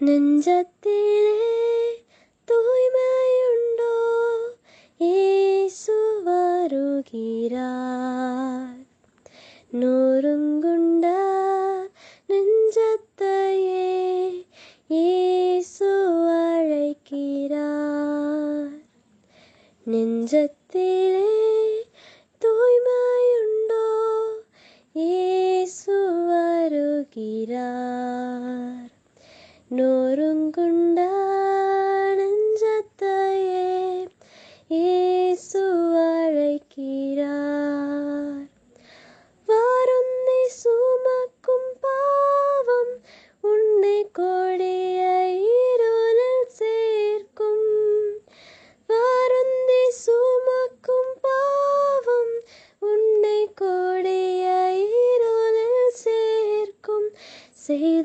நெஞ்சத்திலே தூய்மையுண்டோ இயேசு வருகிறார் நொறுங்குண்ட நெஞ்சத்தையே இயேசு அழைக்கிறார் நெஞ்சத்திலே தூய்மையுண்டோ இயேசு வருகிறார்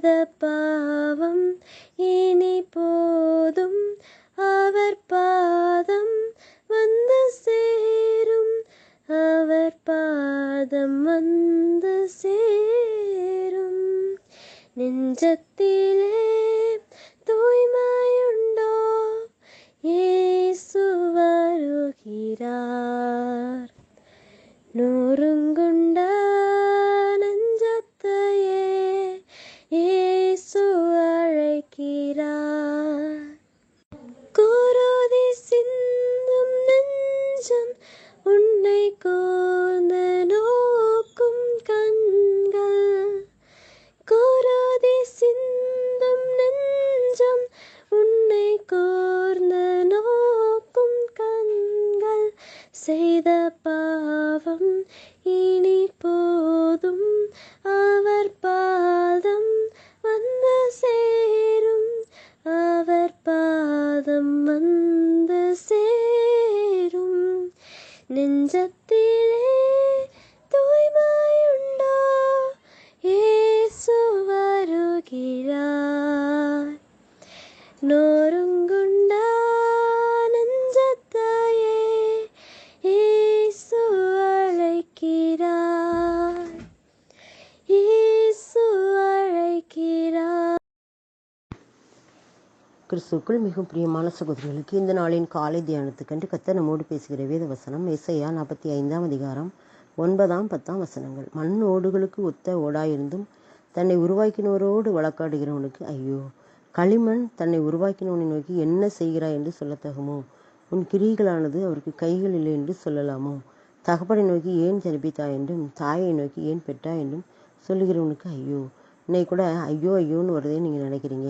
செய்த பாவம். இனி போதும். அவர் பாதம் வந்து சேரும். அவர் பாதம் வந்து சேரும். நெஞ்சத்திலே தூய்மையுண்டோ? இயேசு வருகிறார். நெஞ்சத்திலே தூய்மையுண்டோ இயேசு வருகிறார் நொறுங்குண்ட கிறிஸ்துக்குள் மிகவும் பிரியமான சகோதரிகளுக்கு இந்த நாளின் காலை தியானத்துக்கென்று கத்த நம்மோடு பேசுகிற வேத வசனம் எஸ்ஐயா நாற்பத்தி ஐந்தாம் அதிகாரம் ஒன்பதாம் பத்தாம் வசனங்கள். மண் ஓடுகளுக்கு ஒத்த ஓடாயிருந்தும் தன்னை உருவாக்கினவரோடு வழக்காடுகிறவனுக்கு ஐயோ களிமண் தன்னை உருவாக்கினவனை நோக்கி என்ன செய்கிறாய் என்று சொல்லத்தகுமோ? உன் கிரிகளானது அவருக்கு கைகள் இல்லை என்று சொல்லலாமோ? தகப்பனை நோக்கி ஏன் ஜனிப்பித்தாய் என்றும் தாயை நோக்கி ஏன் பெற்றா என்றும் சொல்லுகிறவனுக்கு ஐயோ இன்னைக்கு கூட ஐயோ ஐயோன்னு வருதே நீங்கள் நினைக்கிறீங்க.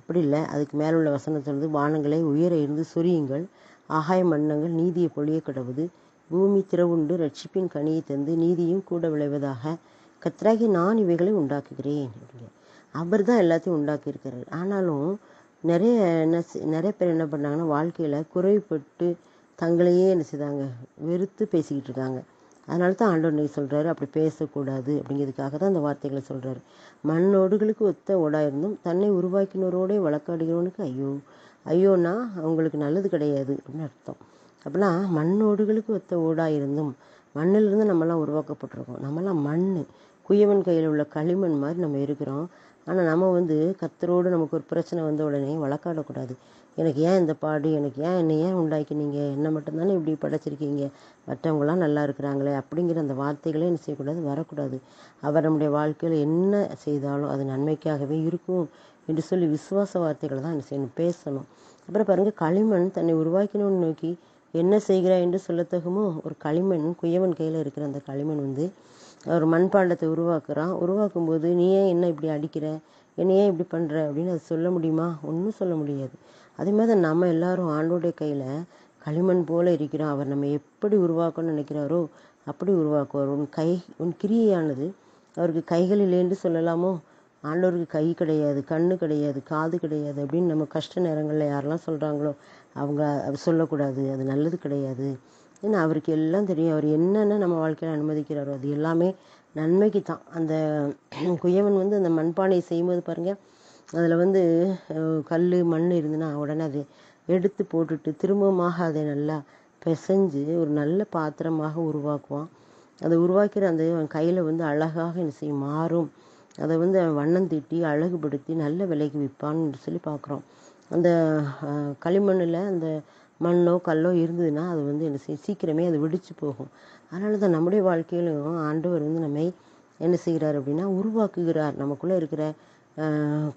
அப்படி இல்லை. அதுக்கு மேலே உள்ள வசனம் வானங்களை உயர இருந்து சொரியுங்கள். ஆகாய மன்னங்கள் நீதியை பொழிய கடவுது. பூமி திறவுண்டு ரட்சிப்பின் கனியை தந்து நீதியும் கூட விளைவதாக. கத்ராகி நான் இவைகளை உண்டாக்குகிறேன் அப்படின்னு அவர் தான் எல்லாத்தையும் உண்டாக்கியிருக்கிறார். ஆனாலும் நிறைய என்ன செய்- நிறைய பேர் என்ன பண்ணாங்கன்னா வாழ்க்கையில் குறைப்பட்டு தங்களையே என்ன செய்தாங்க? வெறுத்து பேசிக்கிட்டு இருக்காங்க. அதனால தான் ஆண்டவர் இன்னைக்கு சொல்கிறாரு அப்படி பேசக்கூடாது அப்படிங்கிறதுக்காக தான் அந்த வார்த்தைகளை சொல்கிறாரு மண்ணோடுகளுக்கு ஒத்த ஓடாயிருந்தும் தன்னை உருவாக்கினோரோடே வழக்காடுகிறவனுக்கு ஐயோ ஐயோன்னா அவங்களுக்கு நல்லது கிடையாது அப்படின்னு அர்த்தம். அப்படின்னா மண்ணோடுகளுக்கு ஒத்த ஓடாயிருந்தும் மண்ணிலிருந்து நம்மலாம் உருவாக்கப்பட்டிருக்கோம். நம்மலாம் மண் குயவன் கையில் உள்ள களிமண் மாதிரி நம்ம இருக்கிறோம். ஆனால் நம்ம வந்து கத்தரோடு நமக்கு ஒரு பிரச்சனை வந்த உடனே வழக்காடக்கூடாது. எனக்கு ஏன் இந்த பாடு? எனக்கு ஏன் என்னை ஏன் உண்டாக்கினீங்க? என்னை மட்டும்தானே இப்படி படைச்சிருக்கீங்க? மற்றவங்களாம் நல்லா இருக்கிறாங்களே அப்படிங்கிற அந்த வார்த்தைகளே என்ன செய்யக்கூடாது? வரக்கூடாது. அவர் நம்முடைய வாழ்க்கையில் என்ன செய்தாலும் அது நன்மைக்காகவே இருக்கும் என்று சொல்லி விசுவாச வார்த்தைகளை தான் என்ன செய்யணும்? பேசணும். அப்புறம் பாருங்கள் களிமண் தன்னை உருவாக்கணும்னு நோக்கி என்ன செய்கிறாய் என்று சொல்லத்தகுமோ? ஒரு களிமண் குயவன் கையில் இருக்கிற அந்த களிமண் வந்து ஒரு மண்பாண்டத்தை உருவாக்குறான். உருவாக்கும் போது நீ ஏன் என்ன இப்படி அடிக்கிற? என்னை ஏன் இப்படி பண்ணுற அப்படின்னு அது சொல்ல முடியுமா? ஒன்றும் சொல்ல முடியாது. அதே மாதிரி தான் நம்ம எல்லாரும் ஆண்டோடைய கையில் களிமண் போல இருக்கிறோம். அவர் நம்ம எப்படி உருவாக்கணும்னு நினைக்கிறாரோ அப்படி உருவாக்குவார். உன் கை உன் கிரியையானது அவருக்கு கைகள் இல்லைன்னு சொல்லலாமோ? ஆண்டவருக்கு கை கிடையாது கண்ணு கிடையாது காது கிடையாது அப்படின்னு நம்ம கஷ்ட நேரங்களில் யாரெல்லாம் சொல்கிறாங்களோ அவங்க சொல்லக்கூடாது. அது நல்லது கிடையாது. ஏன்னா அவருக்கு எல்லாம் தெரியும். அவர் என்னென்ன நம்ம வாழ்க்கையில் அனுமதிக்கிறாரோ அது எல்லாமே நன்மைக்கு தான். அந்த குயவன் வந்து அந்த மண்பானையை செய்யும்போது பாருங்கள் அதில் வந்து கல் மண் இருந்துன்னா உடனே அது எடுத்து போட்டுட்டு திரும்பமாக அதை நல்லா பிசைஞ்சு ஒரு நல்ல பாத்திரமாக உருவாக்குவான். அதை உருவாக்கிற அந்த கையில் வந்து அழகாக என்ன செய்யும்? மாறும். அதை வந்து அவன் வண்ணம் தீட்டி அழகுபடுத்தி நல்ல விலைக்கு விற்பான்னு சொல்லி பார்க்குறோம். அந்த களிமண்ணில் அந்த மண்ணோ கல்லோ இருந்ததுன்னா அது வந்து என்ன செய்யும் சீக்கிரமே அது வெடிச்சு போகும். அதனால தான் நம்முடைய வாழ்க்கையிலும் ஆண்டவர் வந்து நம்மை என்ன செய்கிறார் அப்படின்னா உருவாக்குகிறார். நமக்குள்ளே இருக்கிற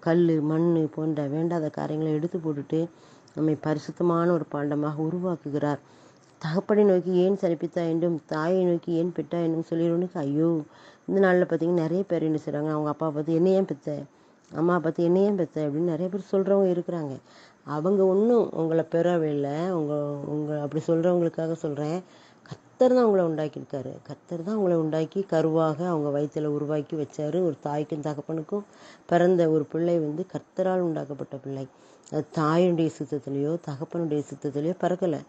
கல் மண் போன்ற வேண்டாத காரியங்களை எடுத்து போட்டுட்டு நம்மை பரிசுத்தமான ஒரு பாண்டமாக உருவாக்குகிறார். தகப்பனை நோக்கி ஏன் சனிப்பித்தா என்றும் தாயை நோக்கி ஏன் பெற்றா என்றும் சொல்லிடுவனுக்கு ஐயோ இந்த நாளில் பார்த்தீங்கன்னா நிறைய பேர் என்ன செய்கிறாங்க அவங்க அப்பா பார்த்து என்ன ஏன் பெத்த? அம்மா பார்த்து என்ன ஏன் பெத்த? அப்படின்னு நிறைய பேர் சொல்கிறவங்க இருக்கிறாங்க. அவங்க ஒன்றும் உங்களை பெறவே இல்லை உங்கள் உங்கள் அப்படி சொல்கிறவங்களுக்காக சொல்கிறேன் கத்தர் தான் உங்களை உண்டாக்கியிருக்காரு. கத்தர் தான் உங்களை உண்டாக்கி கருவாக அவங்க வயிற்றில் உருவாக்கி வச்சார். ஒரு தாய்க்கும் தகப்பனுக்கும் பிறந்த ஒரு பிள்ளை வந்து கத்தரால் உண்டாக்கப்பட்ட பிள்ளை. அது தாயினுடைய சுத்தத்துலேயோ தகப்பனுடைய சுத்தத்துலேயோ பிறக்கலை.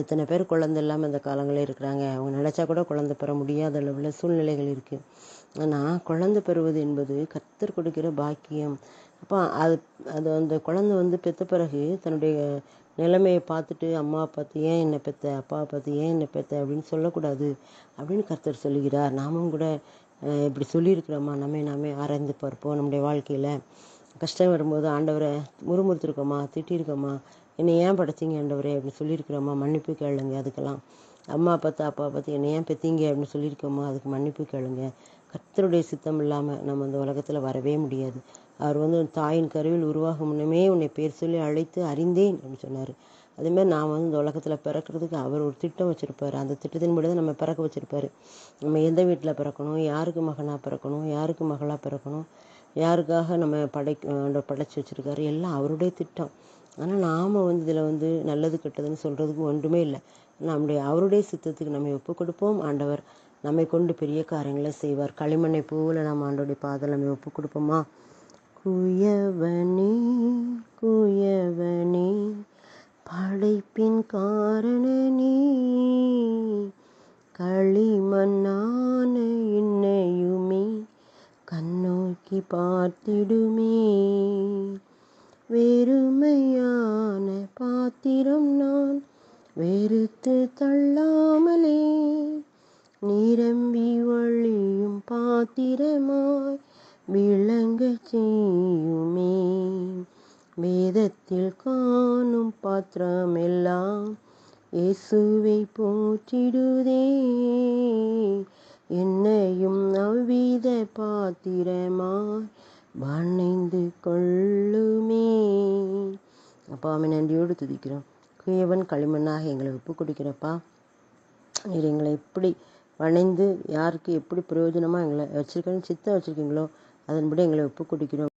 இத்தனை பேர் குழந்தை இல்லாமல் இந்த காலங்களே இருக்கிறாங்க. அவங்க நினச்சா கூட குழந்தை பெற முடியாத அளவில் சூழ்நிலைகள் இருக்குது ஆனால் குழந்தை பெறுவது என்பது கர்த்தர் கொடுக்கிற பாக்கியம். அப்போ அது அது அந்த குழந்தை வந்து பெற்ற பிறகு தன்னுடைய நிலைமையை பார்த்துட்டு அம்மா பார்த்து ஏன் என்னை பெத்த? அப்பா பார்த்து ஏன் என்னை பெத்த? அப்படின்னு சொல்லக்கூடாது. அப்படின்னு கர்த்தர் சொல்லுகிறார். நாமும் கூட இப்படி சொல்லியிருக்கிறோமா? நம்மை நாமே ஆராய்ந்து பார்ப்போம் நம்முடைய வாழ்க்கையில். கஷ்டம் வரும்போது ஆண்டவரை முறுமுறுத்துருக்கோமா? திட்டிருக்கோமா என்னை ஏன் படைச்சீங்க ஆண்டவரே? அப்படின்னு சொல்லியிருக்கிறோமா? மன்னிப்பு கேளுங்க அதுக்கெல்லாம். அம்மா பார்த்து அப்பா பார்த்து என்னை ஏன் பெத்தீங்க? அப்படின்னு சொல்லியிருக்கோமா? அதுக்கு மன்னிப்பு கேளுங்க. கர்த்தருடைய சித்தம் இல்லாமல் நம்ம அந்த உலகத்தில் வரவே முடியாது. அவர் வந்து உன் தாயின் கருவில் உருவாகும் முன்னமே உன்னை பேர் சொல்லி அழைத்து அறிந்தேன் அப்படின்னு சொன்னார். அதேமாதிரி நான் வந்து இந்த உலகத்தில் பிறக்கிறதுக்கு அவர் ஒரு திட்டம் வச்சுருப்பாரு. அந்த திட்டத்தின்படி தான் நம்ம பிறக்க வச்சுருப்பாரு. நம்ம எந்த வீட்டில் பிறக்கணும்? யாருக்கு மகனாக பிறக்கணும்? யாருக்கு மகளாக பிறக்கணும்? யாருக்காக நம்ம படை படைச்சி வச்சுருக்காரு? எல்லாம் அவருடைய திட்டம். ஆனால் நாம் வந்து இதில் வந்து நல்லது கெட்டதுன்னு சொல்கிறதுக்கு ஒன்றுமே இல்லை. நம்முடைய அவருடைய சித்தத்துக்கு நம்ம ஒப்பு கொடுப்போம். ஆண்டவர் நம்மை கொண்டு பெரிய காரியங்களை செய்வார். களிமண்ணை பூவில் நாம் ஆண்டோடைய பாதல் நம்ம ஒப்பு கொடுப்போமா? குயவனே குயவனே படைப்பின் காரணனே களிமண்ணான என்னையுமே கண்ணோக்கி பார்த்திடுமே. வெறுமையான பாத்திரம் நான் வெறுத்து தள்ளாமலே நிரம்பி வழியும் பாத்திரமாய் விளங்கச் செய்யுமே. வேதத்தில் காணும் பாத்திரமெல்லாம் இயேசுவை போற்றிடுதே. என்னையும் அவ்வித பாத்திரமாய் வணைந்து கொள்ளுமே. அப்பா நன்றியோடு துதிக்கிறோம். குயவன் களிமண்ணாக எங்களை ஒப்பு கொடுக்கிறப்பா நீர் எங்களை எப்படி வணைந்து யாருக்கு எப்படி பிரயோஜனமாக எங்களை வச்சுருக்கேன்னு சித்தம் வச்சுருக்கீங்களோ அதன்படி எங்களை ஒப்பு கொடுக்கிறோம்